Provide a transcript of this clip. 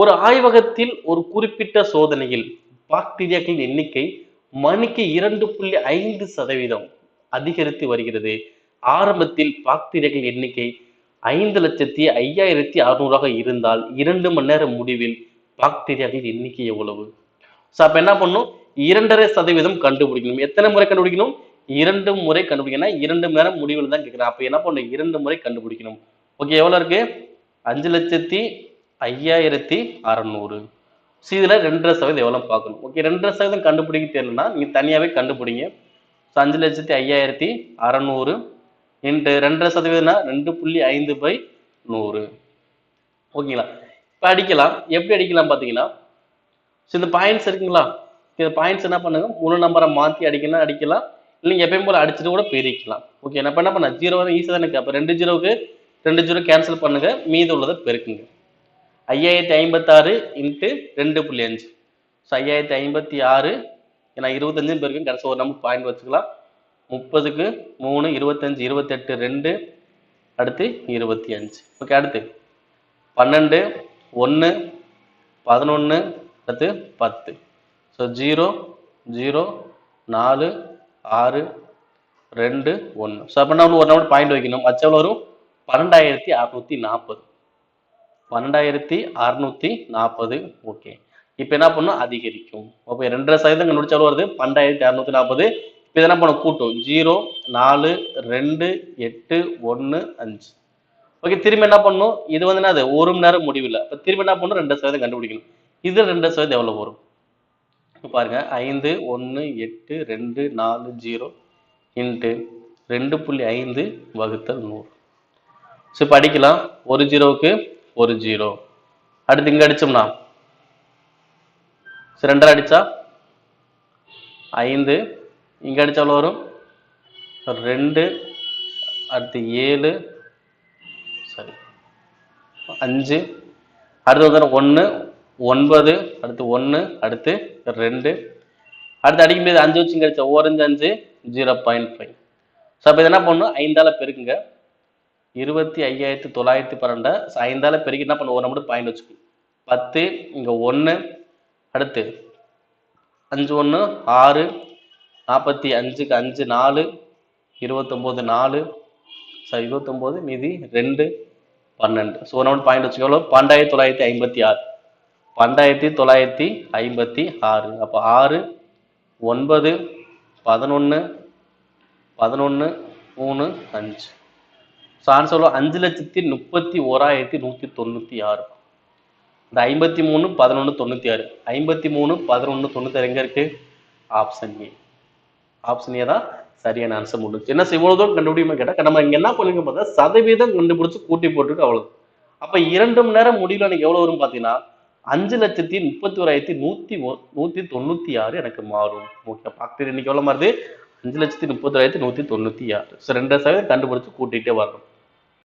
ஒரு ஆய்வகத்தில் ஒரு குறிப்பிட்ட சோதனையில் பாக்டீரியாக்களின் எண்ணிக்கை மணிக்கு இரண்டு புள்ளி ஐந்து சதவீதம் அதிகரித்து வருகிறது. ஆரம்பத்தில் பாக்டீரியாக்கள் எண்ணிக்கை ஐந்து லட்சத்தி ஐயாயிரத்தி அறுநூறாக இருந்தால் இரண்டு மணி நேரம் முடிவில் பாக்டீரியாக்களின் எண்ணிக்கை எவ்வளவு? ஸோ அப்போ என்ன பண்ணும்? இரண்டரை சதவீதம் கண்டுபிடிக்கணும். எத்தனை முறை கண்டுபிடிக்கணும்? இரண்டு முறை கண்டுபிடிக்கணும். இரண்டு மணி நேரம் முடிவில் தான் கேட்குறேன் அப்போ என்ன பண்ணும்? இரண்டு முறை கண்டுபிடிக்கணும். ஓகே எவ்வளோ இருக்கு? அஞ்சு லட்சத்தி ஐயாயிரத்தி அறநூறு. ஸோ இதில் ரெண்டரை சதவீதம் எவ்வளோ பார்க்கணும்? ஓகே ரெண்டரை சதவீதம் கண்டுபிடிக்க தெரியலனா நீங்கள் தனியாகவே கண்டுபிடிங்க. ஸோ அஞ்சு லட்சத்தி ஐயாயிரத்தி அறநூறு இன்ட்டு ரெண்டரை சதவீதம்னா ரெண்டு புள்ளி ஐந்து பை நூறு. ஓகேங்களா? இப்போ அடிக்கலாம். எப்படி அடிக்கலாம் பார்த்தீங்கன்னா ஸோ இந்த பாயிண்ட்ஸ் இருக்குங்களா? இந்த பாயிண்ட்ஸ் என்ன பண்ணுங்க? முழு நம்பரை மாற்றி அடிக்கணும் அடிக்கலாம் இல்லைங்க எப்பயும் போல் அடிச்சுட்டு கூட பெருக்கலாம். ஓகே நான் இப்போ என்ன பண்ண ஜீரோ ஈஸியாக ஈஸி தானே அப்போ ரெண்டு ஜீரோவுக்கு ரெண்டு ஜீரோ கேன்சல் பண்ணுங்கள் மீதி உள்ளதை பெருக்குங்க. ஐயாயிரத்தி ஐம்பத்தாறு இன்ட்டு ரெண்டு புள்ளி அஞ்சு. ஸோ ஐயாயிரத்தி ஐம்பத்தி ஆறு ஏன்னா இருபத்தஞ்சு பேருக்கு கடைசி ஒரு நம்பர் பாயிண்ட் வச்சுக்கலாம். முப்பதுக்கு மூணு இருபத்தஞ்சு இருபத்தெட்டு ரெண்டு அடுத்து இருபத்தி அஞ்சு. ஓகே அடுத்து. பன்னெண்டு ஒன்று பதினொன்று அடுத்து பத்து. ஸோ ஜீரோ ஜீரோ நாலு ஆறு ரெண்டு ஒன்று ஸோ அப்போ நம்ம ஒரு நம்பர் பாயிண்ட் வைக்கணும்? அச்சு வரும் பன்னெண்டாயிரத்தி அறுநூத்தி நாற்பது. பன்னெண்டாயிரத்தி அறுநூத்தி நாற்பது. ஓகே இப்போ என்ன பண்ணும்? அதிகரிக்கும். ஓகே ரெண்டரை சதவீதம் கண்டுபிடிச்சாலும் வருது. பன்னெண்டாயிரத்தி அறுநூத்தி நாற்பது. இப்போ என்ன பண்ணும்? கூட்டும். ஜீரோ நாலு ரெண்டு எட்டு ஒன்று அஞ்சு. ஓகே திரும்ப என்ன பண்ணும்? இது வந்து என்னது? ஒரு மணி நேரம் முடிவில் இப்போ திரும்ப என்ன பண்ணும்? ரெண்டு சதவீதம் கண்டுபிடிக்கணும். இது ரெண்டு சதவீதம் எவ்வளவு வரும்? இப்ப பாருங்க. ஐந்து ஒன்று எட்டு ரெண்டு நாலு ஜீரோ இன்ட்டு ரெண்டு புள்ளி ஐந்து வகுத்தல் நூறு. ஸோ படிக்கலாம் ஒரு ஜீரோவுக்கு ஒரு ஜீரோ அடுத்து இங்க அடிச்சோம்னா? சரி ரெண்டரை அடிச்சா? ஐந்து. இங்க அடிச்சா எவ்வளோ வரும்? ரெண்டு. அடுத்து ஏழு. சரி. அஞ்சு. அடுத்து வந்து ஒன்று ஒன்பது. அடுத்து ஒன்று அடுத்து ரெண்டு. அடுத்து அடிக்கும்போது முடியாது அஞ்சு வச்சு கிடைச்சா ஓரஞ்சு அஞ்சு ஜீரோ பாயிண்ட் ஃபைவ் ஸோ அப்போ இது என்ன பண்ணணும்? ஐந்தால பெருக்குங்க. இருபத்தி ஐயாயிரத்தி தொள்ளாயிரத்தி பன்னெண்டை ஸோ ஐந்தால பெருக்கி என்ன பண்ண ஒரு நம்பர் பாயிண்ட் வச்சுக்கணும் பத்து இங்கே ஒன்று அடுத்து அஞ்சு ஒன்று ஆறு நாற்பத்தி அஞ்சுக்கு அஞ்சு நாலு இருபத்தொம்போது நாலு சாரி இருபத்தொம்போது மீதி ரெண்டு பன்னெண்டு. ஸோ ஒரு பாயிண்ட் வச்சுக்கோ எவ்வளோ பன்னெண்டாயிரத்தி தொள்ளாயிரத்தி ஐம்பத்தி ஆறு. பன்னெண்டாயிரத்தி தொள்ளாயிரத்தி ஐம்பத்தி ஆறு. அப்போ ஆறு ஒன்பது பதினொன்று பதினொன்று மூணு அஞ்சு. ஸோ ஆன்சர் அஞ்சு லட்சத்தி முப்பத்தி ஓராயிரத்தி நூற்றி தொண்ணூற்றி ஆறு. இந்த ஐம்பத்தி மூணு பதினொன்று தொண்ணூற்றி ஆறு. ஐம்பத்தி மூணு பதினொன்று தொண்ணூற்றி எங்கே இருக்குது ஆப்ஷன் ஏ ஆப்ஷன் ஏ தான் சரியான ஆன்சர் முடிஞ்சு என்ன இவ்வளோ தூரம் கண்டுபிடிக்குமா கேட்டால் நம்ம இங்கே என்ன பண்ணுங்க பார்த்தா சதவீதம் கண்டுபிடிச்சி கூட்டி போட்டுட்டு அவ்வளோ அப்போ இரண்டு மணி நேரம் முடியல எனக்கு எவ்வளோ வரும் பார்த்தீங்கன்னா அஞ்சு லட்சத்தி முப்பத்தி ஓராயிரத்தி நூற்றி ஓ நூற்றி தொண்ணூற்றி ஆறு எனக்கு மாறும். ஓகே பாக்டீரியா இன்னைக்கு எவ்வளோ மாறுது? அஞ்சு லட்சத்தி முப்பத்தோராயிரத்தி நூற்றி தொண்ணூற்றி ஆறு. ஸோ ரெண்டு சதவீதம் கண்டுபிடிச்சி கூட்டிகிட்டே வரணும்.